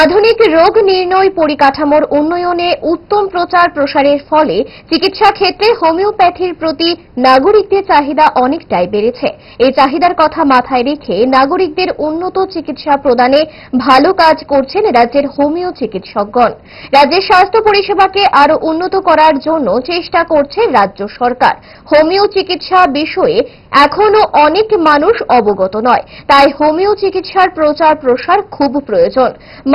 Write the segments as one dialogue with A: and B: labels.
A: আধুনিক রোগ নির্ণয় পরিকাঠামোর উন্নয়নে উত্তম প্রচার প্রসারের ফলে চিকিৎসা ক্ষেত্রে হোমিওপ্যাথির প্রতি নাগরিকদের চাহিদা অনেকটাই বেড়েছে। এই চাহিদার কথা মাথায় রেখে নাগরিকদের উন্নত চিকিৎসা প্রদানে ভালো কাজ করছেন রাজ্যের হোমিও চিকিৎসকগণ। রাজ্যের স্বাস্থ্য পরিষেবাকে আরও উন্নত করার জন্য চেষ্টা করছে রাজ্য সরকার। হোমিও চিকিৎসা বিষয়ে এখনও অনেক মানুষ অবগত নয়, তাই হোমিও চিকিৎসার প্রচার প্রসার খুব প্রয়োজন।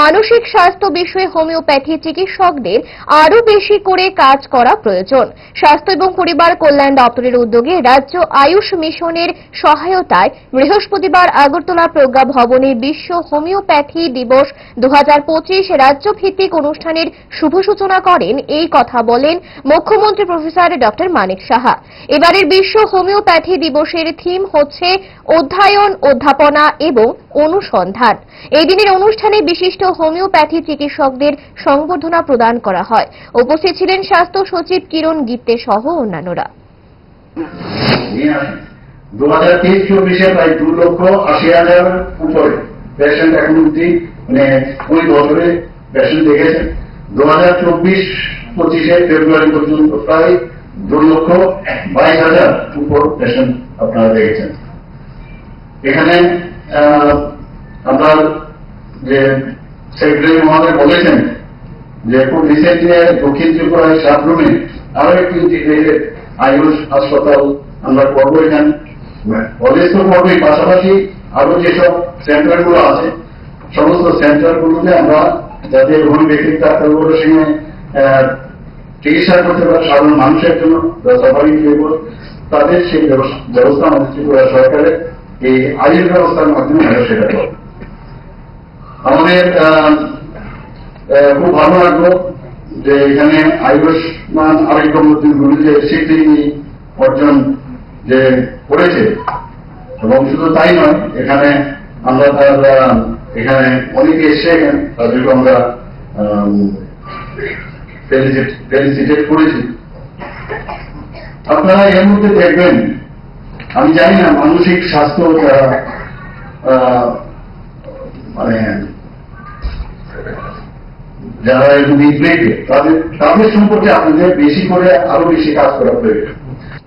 A: মানসিক স্বাস্থ্য বিষয়ে হোমিওপ্যাথি চিকিৎসকদের আরও বেশি করে কাজ করা প্রয়োজন। স্বাস্থ্য এবং পরিবার কল্যাণ দপ্তরের উদ্যোগে রাজ্য আয়ুষ মিশনের সহায়তায় বৃহস্পতিবার আগরতলা প্রজ্ঞা ভবনে বিশ্ব হোমিওপ্যাথি দিবস দু হাজার পঁচিশ রাজ্য ভিত্তিক অনুষ্ঠানের শুভ সূচনা করেন এই কথা বলেন মুখ্যমন্ত্রী প্রফেসর ডক্টর মানিক সাহা। এবারের বিশ্ব হোমিওপ্যাথি দিবসের থিম হচ্ছে অধ্যয়ন, অধ্যাপনা এবং অনুসন্ধান। এই দিনের অনুষ্ঠানে বিশিষ্ট হোমিওপ্যাথি চিকিৎসকদের সংবর্ধনা প্রদান করা হয়। উপস্থিত ছিলেন স্বাস্থ্য সচিব কিরণ গিত্তে সহ অন্যান্যরা।
B: দু হাজার তেইশ চব্বিশে প্রায় দু লক্ষ আশি হাজার উপরে পেশেন্ট এখন অব্দি মানে ওই বছরে পেশেন্ট দেখেছেন। দু হাজার চব্বিশ পঁচিশে ফেব্রুয়ারি পর্যন্ত প্রায় দু লক্ষ বাইশ হাজার উপর পেশেন্ট আপনারা দেখেছেন। এখানে আপনার যে সেক্রেটারি মহোদয় বলেছেন যে খুব রিসেন্টলি দক্ষিণ ত্রিপুরায় সাবরুমে আরও একটি আয়ুষ হাসপাতাল আমরা করব এখানে। কলেজ তো করবোই পাশাপাশি আরও যেসব সেন্টারগুলো আছে সমস্ত সেন্টার গুলোতে আমরা যাতে রোগী ব্যক্তিত্ব ডাক্তারগুলোর আহ, চিকিৎসা করতে পারে সাধারণ মানুষের জন্য সাফারি লেবর তাদের সেই ব্যবস্থা আমাদের ত্রিপুরা সরকারের এই আয়ুষ ব্যবস্থার মাধ্যমে সেটা করব। আমাদের খুব ভালো লাগল যে এখানে আয়ুষ্মান আরোগ্য মন্ত্রীগুলি যে স্বীকৃতি অর্জন যে করেছে। এবং শুধু তাই নয়, এখানে আমরা তার এখানে অনেকে এসে তাদেরকে আমরা ফেলিসিটেট করেছি। আপনারা এর মধ্যে দেখবেন, আমি জানি না, মানসিক স্বাস্থ্য মানে যারা একটু দেখবে তাদের তাদের সম্পর্কে আপনাদের বেশি করে আরও বেশি কাজ করা প্রয়োজন।